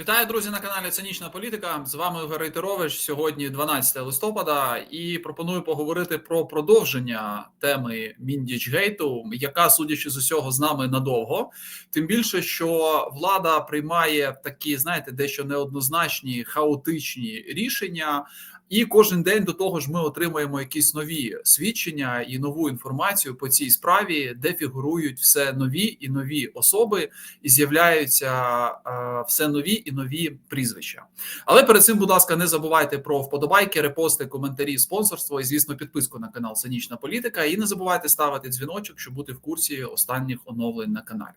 Вітаю, друзі, на каналі Цинічна Політика. З вами Ігор Рейтерович. Сьогодні 12 листопада, і пропоную поговорити про продовження теми Міндічгейту, яка, судячи з усього, з нами надовго. Тим більше, що влада приймає такі, знаєте, дещо неоднозначні хаотичні рішення. І кожен день до того ж ми отримуємо якісь нові свідчення і нову інформацію по цій справі, де фігурують все нові і нові особи, і з'являються е, все нові і нові прізвища. Але перед цим, будь ласка, не забувайте про вподобайки, репости, коментарі, спонсорство і, звісно, підписку на канал Цинічна Політика. І не забувайте ставити дзвіночок, щоб бути в курсі останніх оновлень на каналі.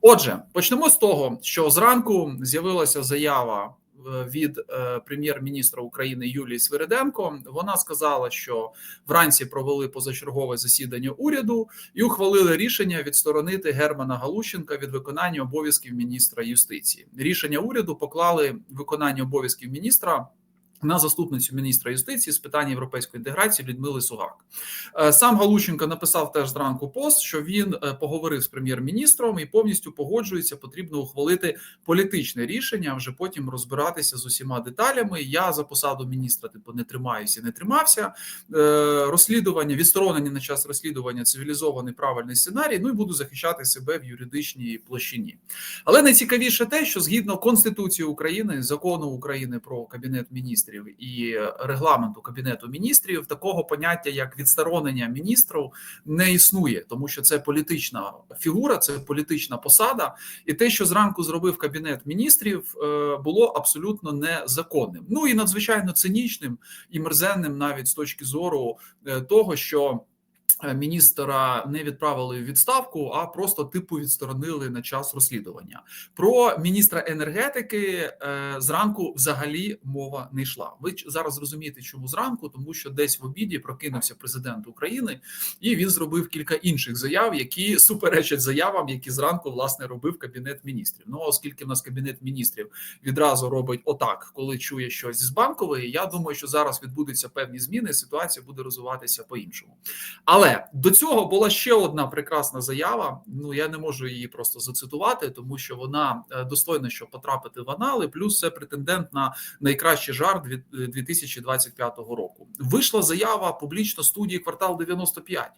Отже, почнемо з того, що зранку з'явилася заява від е, прем'єр-міністра України Юлії Свириденко. Вона сказала, що вранці провели позачергове засідання уряду і ухвалили рішення відсторонити Германа Галущенка від виконання обов'язків міністра юстиції. Рішення уряду поклали виконання обов'язків міністра. На заступницю міністра юстиції з питань європейської інтеграції Людмили Сугак Е, сам Галущенко написав теж зранку пост, що він е, поговорив з прем'єр-міністром і повністю погоджується. Потрібно ухвалити політичне рішення, а вже потім розбиратися з усіма деталями. Я за посаду міністра типу не тримаюся, не тримався. Е, Розслідування відсторонення на час розслідування цивілізований правильний сценарій. Ну і буду захищати себе в юридичній площині. Але найцікавіше те, що згідно Конституції України, закону України про кабінет міністрів і регламенту кабінету міністрів, такого поняття як відсторонення міністрів не існує, тому що це політична фігура, це політична посада, і те, що зранку зробив кабінет міністрів, е, було абсолютно незаконним. Ну і надзвичайно цинічним і мерзенним, навіть з точки зору е, того, що. Е, міністра не відправили в відставку, а просто типу відсторонили на час розслідування. Про міністра енергетики е, зранку взагалі мова не йшла. Ви зараз розумієте, чому зранку, тому що десь в обіді прокинувся президент України, і він зробив кілька інших заяв, які суперечать заявам, які зранку власне робив кабінет міністрів. Ну оскільки в нас кабінет міністрів відразу робить отак, коли чує щось з банкової. Я думаю, що зараз відбудуться певні зміни. Ситуація буде розвиватися по іншому, але до цього була ще одна прекрасна заява. Ну я не можу її просто зацитувати, тому що вона е, достойна, щоб потрапити в анали. Плюс це претендент на найкращий жарт 2025 року. Вийшла заява публічно студії квартал 95.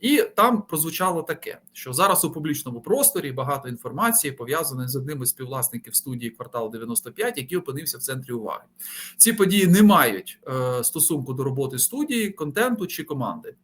і там прозвучало таке: що зараз у публічному просторі багато інформації пов'язаної з одним із співвласників студії квартал 95, який опинився в центрі уваги. Ці події не мають е, стосунку до роботи студії, контенту чи команди.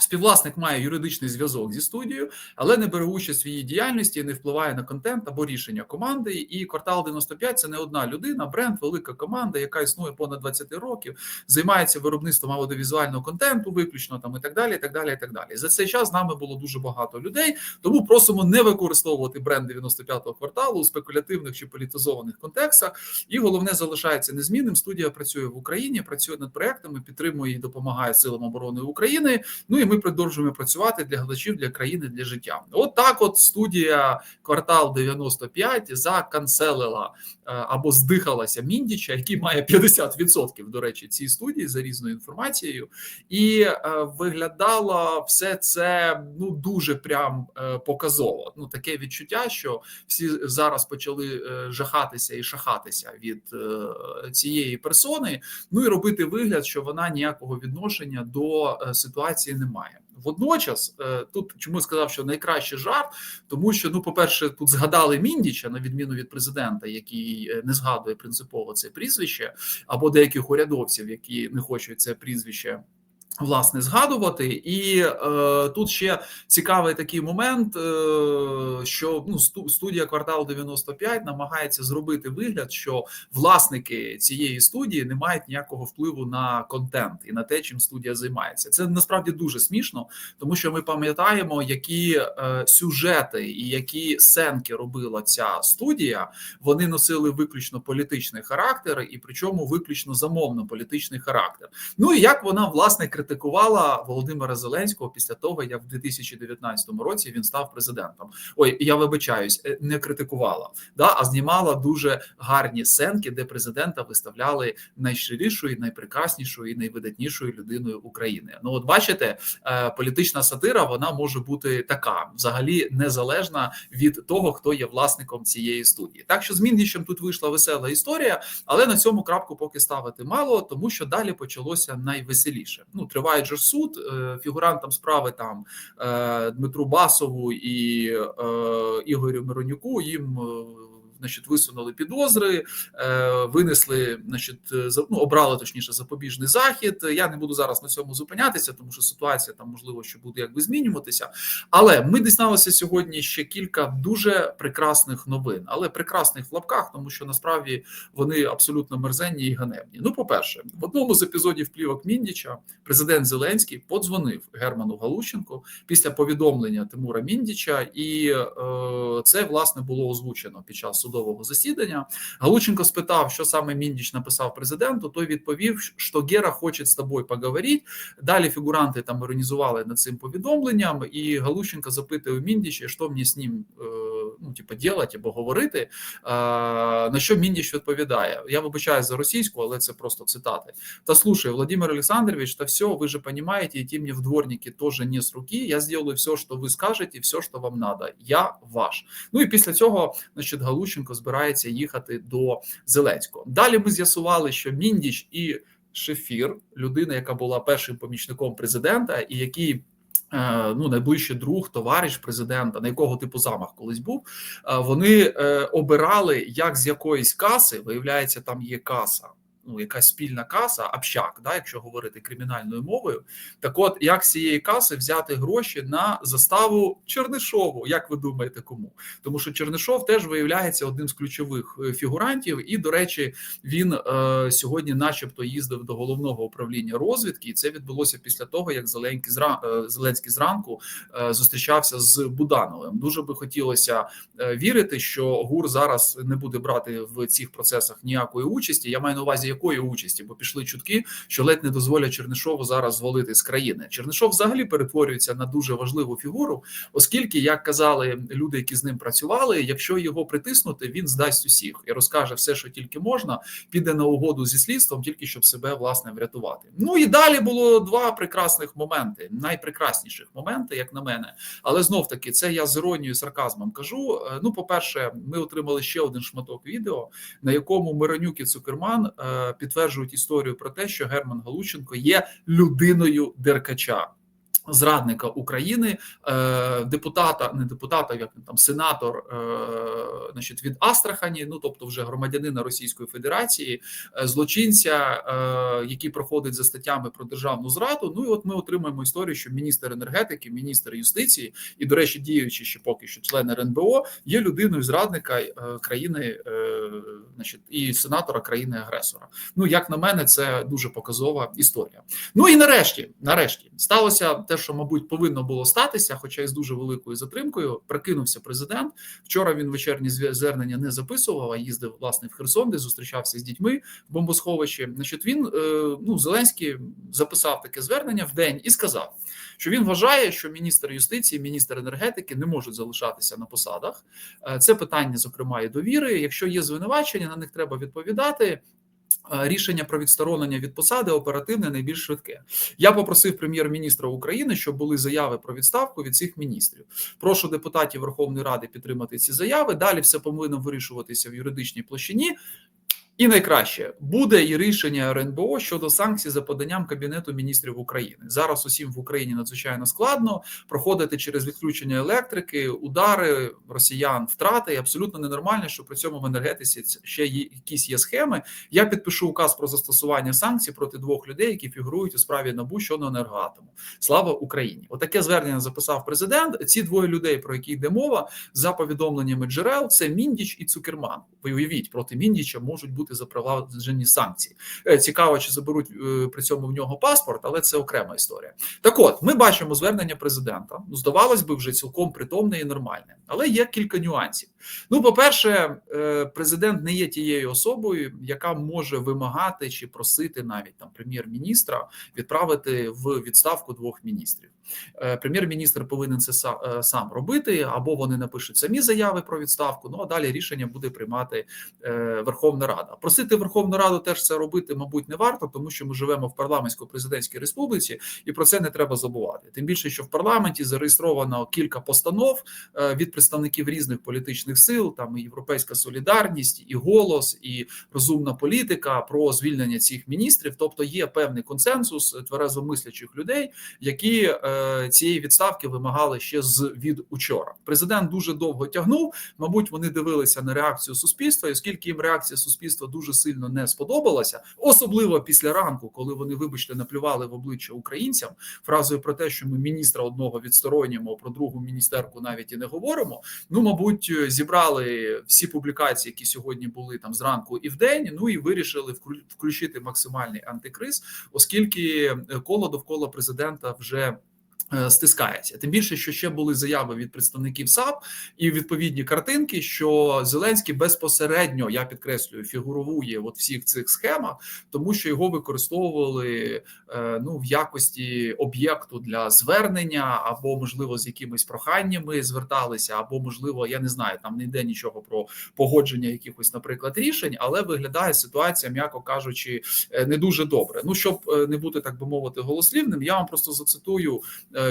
Співвласник має юридичний зв'язок зі студією, але не бере участь в її діяльності, не впливає на контент або рішення команди. І квартал 95 – це не одна людина, бренд, велика команда, яка існує понад 20 років, займається виробництвом аудіовізуального контенту, виключно там і так далі. І так далі. І так далі. За цей час з нами було дуже багато людей. Тому просимо не використовувати бренд 95-го кварталу у спекулятивних чи політизованих контекстах. І головне залишається незмінним. Студія працює в Україні, працює над проектами, підтримує і допомагає силам оборони України. Ну і ми продовжуємо працювати для глядачів, для країни, для життя. От так, от студія квартал 95 заканцелила е, або здихалася міндіча, який має 50%, до речі, цій студії за різною інформацією, і е, виглядало все це ну дуже прям е, показово. Ну таке відчуття, що всі зараз почали жахатися і шахатися від цієї персони. Ну і робити вигляд, що вона ніякого відношення до ситуації не має. Водночас, тут чому сказав, що найкращий жарт, тому що ну, по-перше, тут згадали Міндіча на відміну від президента, який не згадує принципово це прізвище, або деяких урядовців, які не хочуть це прізвище. Власне, згадувати, і е, тут ще цікавий такий момент, е, що ну студія квартал 95 намагається зробити вигляд, що власники цієї студії не мають ніякого впливу на контент і на те, чим студія займається. Це насправді дуже смішно, тому що ми пам'ятаємо, які е, сюжети і які сенки робила ця студія. Вони носили виключно політичний характер, і причому виключно замовно політичний характер. Ну і як вона власне критикувала Володимира Зеленського після того, як в 2019 році він став президентом. Ой, я вибачаюсь, е, не критикувала, да, а знімала дуже гарні сценки, де президента виставляли найщирішою, найпрекраснішою і найвидатнішою людиною України. Ну, от бачите, е, політична сатира вона може бути така, взагалі незалежна від того, хто є власником цієї студії. Так що з Міндічем тут вийшла весела історія, але на цьому крапку поки ставити мало, тому що далі почалося найвеселіше. Ну триває же суд е, фігурантам справи там е, Дмитру Басову і е, Ігорю Миронюку. Їм значить, висунули підозри, е, винесли, значить, е, ну, обрали точніше запобіжний захід. Я не буду зараз на цьому зупинятися, тому що ситуація там можливо що буде якби змінюватися. Але ми дізналися сьогодні ще кілька дуже прекрасних новин, але прекрасних в лапках, тому що насправді вони абсолютно мерзенні і ганебні. Ну, по-перше, в одному з епізодів плівок Міндіча президент Зеленський подзвонив Герману Галущенку після повідомлення Тимура Міндіча, і е, це власне було озвучено під час судового засідання. Галученко спитав, що саме Міндіч написав президенту. Той відповів, що Гера хоче з тобою поговорити. Далі фігуранти там іронізували над цим повідомленням, і Галученко запитує у Міндіча, що мені з ним е, ну, типу, делать або говорити. Е, на що Міндіч відповідає? Я вибачаю за російську, але це просто цитати. Та слушай, Владимир Александрович, та все, вы же понимаете, идти мне в дворники тоже не с руки. Я сделаю все, що ви скажете, все, що вам надо. Я ваш. Ну і після цього, значить, Галущенко збирається їхати до Зеленського. Далі ми з'ясували, що Міндіч і Шефір, людина, яка була першим помічником президента, і який. Е, Ну, найближчий друг, товариш президента, на якого типу замах колись був. е, Вони е, обирали, як з якоїсь каси, виявляється, там є каса, ну якась спільна каса, общак, да, якщо говорити кримінальною мовою. Так, от як з цієї каси взяти гроші на заставу Чернишову? Як ви думаєте, кому? Тому що Чернишов теж виявляється одним з ключових е, фігурантів, і до речі, він е, сьогодні, начебто, їздив до головного управління розвідки, і це відбулося після того, як Зеленський зра... е, Зеленський зранку е, зустрічався з Будановим. Дуже би хотілося е, вірити, що ГУР зараз не буде брати в цих процесах ніякої участі. Я маю на увазі якої участі, бо пішли чутки, що ледь не дозволять Чернишову зараз звалити з країни. Чернишов взагалі перетворюється на дуже важливу фігуру, оскільки, як казали люди, які з ним працювали, якщо його притиснути, він здасть усіх і розкаже все, що тільки можна, піде на угоду зі слідством, тільки щоб себе власне врятувати. Ну і далі було два прекрасних моменти, найпрекрасніших моменти, як на мене. Але знов таки, це я з іронією, сарказмом кажу. Е, Ну, по-перше, ми отримали ще один шматок відео, на якому Миронюк і Цукерман е, підтверджують історію про те, що Герман Галученко є людиною Деркача. Зрадника України, е, депутата, не депутата, як там сенатор, е, значить, від Астрахані, ну тобто вже громадянина Російської Федерації, е, злочинця, який проходить за статтями про державну зраду. Ну і от ми отримаємо історію, що міністр енергетики, міністр юстиції і, до речі, діючи ще поки що член РНБО, є людиною зрадника країни, значить, і сенатора країни-агресора. Ну як на мене, це дуже показова історія. Ну і нарешті, нарешті, сталося те, що мабуть повинно було статися, хоча й з дуже великою затримкою. Прикинувся президент. Вчора він вечірні зве- звернення не записував, а їздив власне в Херсон, де зустрічався з дітьми в бомбосховищі. Значить, він е, ну Зеленський записав таке звернення в день і сказав, що він вважає, що міністр юстиції, міністр енергетики не можуть залишатися на посадах. Е, Це питання, зокрема, і довіри. Якщо є звинувачення, на них треба відповідати. Е, Рішення про відсторонення від посади оперативне найбільш швидке. Я попросив прем'єр-міністра України, щоб були заяви про відставку від цих міністрів. Прошу депутатів Верховної Ради підтримати ці заяви. Далі все повинно вирішуватися в юридичній площині. І найкраще буде і рішення РНБО щодо санкцій за поданням Кабінету міністрів України. Зараз усім в Україні надзвичайно складно проходити через відключення електрики, удари росіян, втрати. І абсолютно ненормально, що при цьому в енергетиці ще є якісь є схеми. Я підпишу указ про застосування санкцій проти двох людей, які фігурують у справі НАБУ щодо енергоатому. Слава Україні! Отаке звернення записав президент. Ці двоє людей, про які йде мова, за повідомленнями джерел, це Міндіч і Цукерман. Уявіть, проти Міндіча можуть бути запроваджені санкції. Е, Цікаво, чи заберуть е, при цьому в нього паспорт, але це окрема історія. Так, от ми бачимо звернення президента. Ну, здавалось би, вже цілком притомне і нормальне, але є кілька нюансів. Ну, по-перше, е, президент не є тією особою, яка може вимагати чи просити навіть там прем'єр-міністра відправити в відставку двох міністрів. Е, Прем'єр-міністр повинен це е, сам робити, або вони напишуть самі заяви про відставку. Ну а далі рішення буде приймати Верховна Рада. Просити Верховну Раду теж це робити, мабуть, не варто, тому що ми живемо в парламентсько-президентській республіці, і про це не треба забувати. Тим більше, що в парламенті зареєстровано кілька постанов від представників різних політичних сил, там і Європейська Солідарність, і голос, і розумна політика про звільнення цих міністрів. Тобто є певний консенсус тверезомислячих людей, які е, цієї відставки вимагали ще з від учора. Президент дуже довго тягнув. Мабуть, вони дивилися на реакцію суспільства, і оскільки їм реакція суспільства дуже сильно не сподобалася, особливо після ранку, коли вони, вибачте, наплювали в обличчя українцям фразою про те, що ми міністра одного відсторонюємо, про другу міністерку навіть і не говоримо. Ну, мабуть, зібрали всі публікації, які сьогодні були там зранку і вдень. Ну і вирішили вклю- включити максимальний антикриз, оскільки е, коло довкола президента вже. Е, Стискається тим більше, що ще були заяви від представників САП і відповідні картинки, що Зеленський безпосередньо я підкреслюю фігурує от всіх цих схемах, тому що його використовували е, ну в якості об'єкту для звернення, або можливо з якимись проханнями зверталися, або можливо, я не знаю, там не йде нічого про погодження якихось, наприклад, рішень, але виглядає ситуація, м'яко кажучи, е, не дуже добре. Ну щоб не бути так би мовити голослівним, я вам просто зацитую,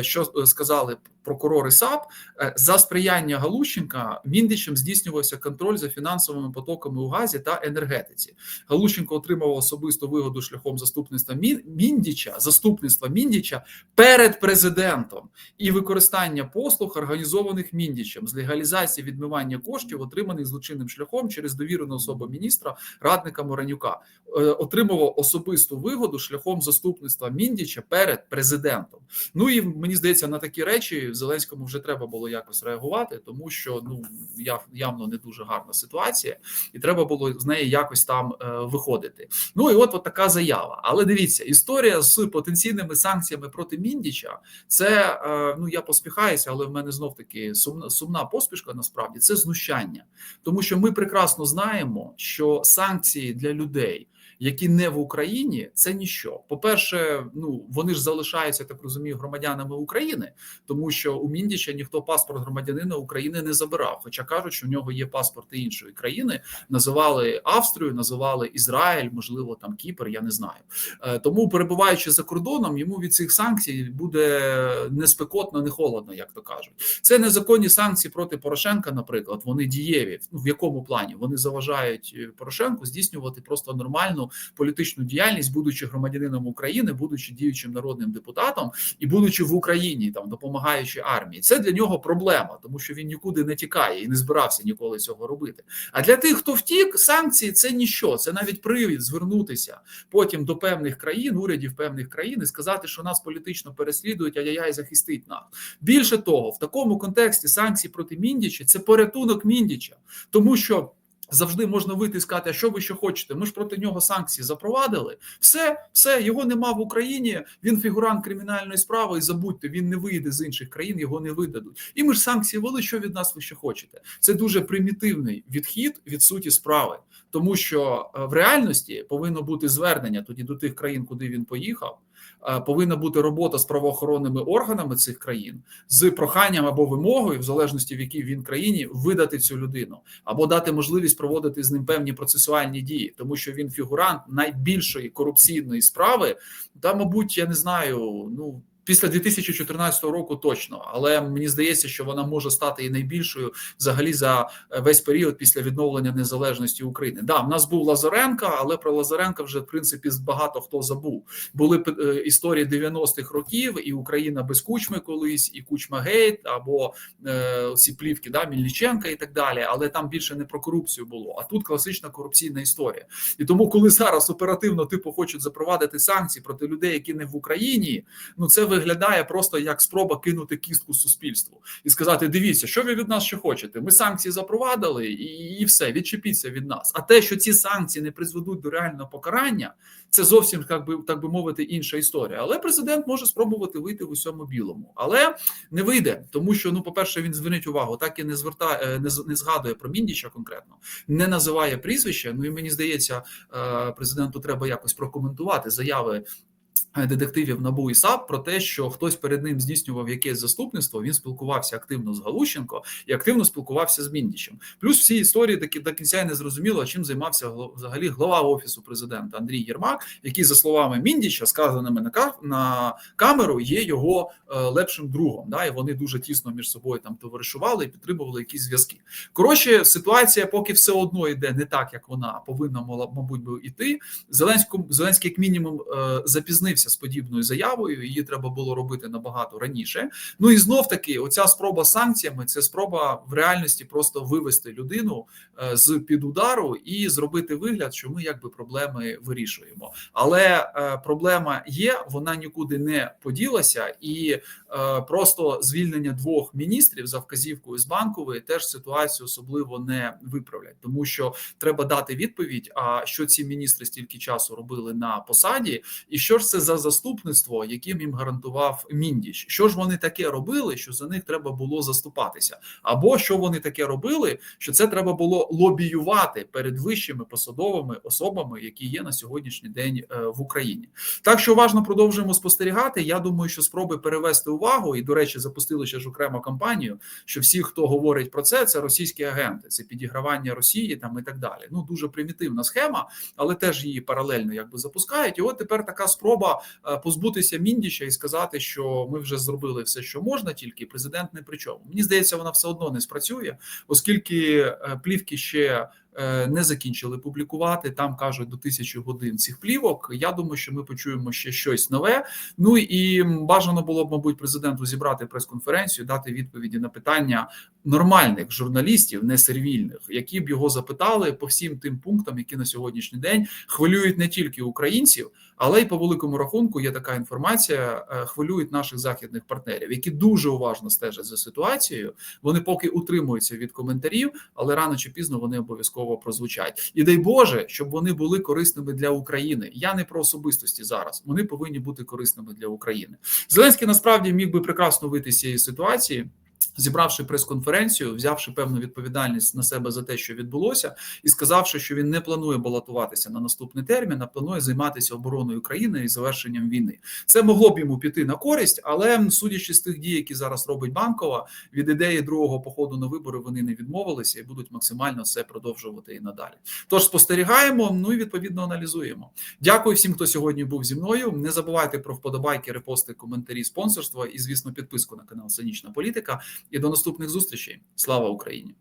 що е, сказали прокурори САП Е, за сприяння Галущенка Міндичем здійснювався контроль за фінансовими потоками у газі та енергетиці. Галущенко отримав особисту вигоду шляхом заступництва Міндіча, заступництва Міндіча перед президентом і використання послуг, організованих Міндічем з легалізації відмивання коштів, отриманих злочинним шляхом через довірену особу міністра радника Моранюка. Е, Отримував особисту вигоду шляхом заступництва Міндіча перед президентом. Ну і мені здається, на такі речі Зеленському вже треба було якось реагувати, тому що ну яв, явно не дуже гарна ситуація, і треба було з неї якось там е, виходити. Ну і от, от така заява. Але дивіться, історія з потенційними санкціями проти Міндіча. Це е, ну я поспіхаюся, але в мене знов таки сумна сумна поспішка. Насправді це знущання, тому що ми прекрасно знаємо, що санкції для людей які не в Україні, це ніщо. По-перше, ну вони ж залишаються, так розумію, громадянами України, тому що у Міндіча ніхто паспорт громадянина України не забирав. Хоча кажуть, що в нього є паспорти іншої країни, називали Австрію, називали Ізраїль, можливо, там Кіпр, я не знаю. Е, Тому, перебуваючи за кордоном, йому від цих санкцій буде не спекотно, не холодно, як то кажуть. Це незаконні санкції проти Порошенка, наприклад. Вони дієві. Ну в якому плані вони заважають е, Порошенку здійснювати просто нормальну політичну діяльність, будучи громадянином України, будучи діючим народним депутатом і будучи в Україні, там допомагаючи армії. Це для нього проблема, тому що він нікуди не тікає і не збирався ніколи цього робити. А для тих, хто втік, санкції це ніщо. Це навіть привід звернутися потім до певних країн, урядів певних країн і сказати, що нас політично переслідують, а я захистить нас. Більше того, в такому контексті санкції проти Міндіча це порятунок Міндіча, тому що. Завжди можна вийти і сказати, а що ви ще хочете? Ми ж проти нього санкції запровадили. Все, все, його нема в Україні. Він фігурант кримінальної справи. І забудьте, він не вийде з інших країн, його не видадуть. І ми ж санкції вели. Що від нас ви ще хочете? Це дуже примітивний відхід від суті справи, тому що е, в реальності повинно бути звернення тоді до тих країн, куди він поїхав. Е, Повинна бути робота з правоохоронними органами цих країн з проханням або вимогою, в залежності в якій він країні, видати цю людину або дати можливість проводити з ним певні процесуальні дії, тому що він фігурант найбільшої корупційної справи. Та, мабуть, я не знаю, ну. Після 2014 року точно, але мені здається, що вона може стати і найбільшою взагалі за е, весь період після відновлення незалежності України. Да, в нас був Лазаренко, але про Лазаренка вже в принципі багато хто забув. Були е, історії 90-х років, і Україна без кучми колись, і Кучма Гейт, або е, ці плівки да, Мільниченка і так далі. Але там більше не про корупцію було. А тут класична корупційна історія. І тому, коли зараз оперативно типу хочуть запровадити санкції проти людей, які не в Україні, ну це виглядає виглядає просто як спроба кинути кістку суспільству і сказати: дивіться, що ви від нас ще хочете. Ми санкції запровадили, і, і все, відчепіться від нас. А те, що ці санкції не призведуть до реального покарання, це зовсім так би так би мовити інша історія. Але президент може спробувати вийти в усьому білому, але не вийде, тому що ну, по перше, він зверніть увагу, так і не звертає, не, з- не згадує про Міндіча конкретно, не називає прізвище. Ну і мені здається, е, президенту треба якось прокоментувати заяви. Детективів НАБУ і САП про те, що хтось перед ним здійснював якесь заступництво. Він спілкувався активно з Галущенко і активно спілкувався з Міндічем. Плюс всі історії таки до кінця й не зрозуміло, чим займався взагалі глава офісу президента Андрій Єрмак, який, за словами Міндіча, сказаними на на камеру, є його е, лепшим другом. Да, і вони дуже тісно між собою там товаришували і підтримували якісь зв'язки. Коротше, ситуація поки все одно йде не так, як вона повинна мала, мабуть, би йти. Зеленському Зеленський, як мінімум, е, запізнився з подібною заявою. Її треба було робити набагато раніше. Ну і знов таки, оця спроба санкціями це спроба в реальності просто вивести людину е, з під удару і зробити вигляд, що ми якби проблеми вирішуємо. Але е, проблема є, вона нікуди не поділася, і е, просто звільнення двох міністрів за вказівкою з банкової теж ситуацію особливо не виправлять, тому що треба дати відповідь: а що ці міністри стільки часу робили на посаді, і що ж це за заступництво, яким їм гарантував Міндіч? Що ж вони таке робили, що за них треба було заступатися? Або що вони таке робили, що це треба було лобіювати перед вищими посадовими особами, які є на сьогоднішній день е, в Україні? Так що уважно продовжуємо спостерігати. Я думаю, що спроби перевести увагу, і до речі, запустили ще ж окрему кампанію, що всі, хто говорить про це, це російські агенти, це підігравання Росії там і так далі. Ну дуже примітивна схема, але теж її паралельно якби запускають. І от тепер така спроба е, позбутися Міндіча і сказати, що ми вже зробили все, що можна, тільки президент не при чому. Мені здається, вона все одно не спрацює, оскільки е, плівки ще. е, Не закінчили публікувати там кажуть до тисячі годин цих плівок. Я думаю, що ми почуємо ще щось нове. Ну і бажано було б, мабуть, президенту зібрати прес-конференцію, дати відповіді на питання нормальних журналістів, не сервільних, які б його запитали по всім тим пунктам, які на сьогоднішній день хвилюють не тільки українців, але й по великому рахунку є така інформація, е, хвилюють наших західних партнерів, які дуже уважно стежать за ситуацією. Вони поки утримуються від коментарів, але рано чи пізно вони обов'язково прозвучать. І дай Боже, щоб вони були корисними для України. Я не про особистості зараз. Вони повинні бути корисними для України. Зеленський насправді міг би прекрасно вийти з цієї ситуації. Зібравши прес-конференцію, взявши певну відповідальність на себе за те, що відбулося, і сказавши, що він не планує балотуватися на наступний термін, а планує займатися обороною країни і завершенням війни. Це могло б йому піти на користь, але судячи з тих дій, які зараз робить банкова, від ідеї другого походу на вибори вони не відмовилися і будуть максимально це продовжувати і надалі. Тож спостерігаємо, ну і відповідно аналізуємо. Дякую всім, хто сьогодні був зі мною. Не забувайте про вподобайки, репости, коментарі, спонсорство і, звісно, підписку на канал Цинічна Політика. І до наступних зустрічей. Слава Україні!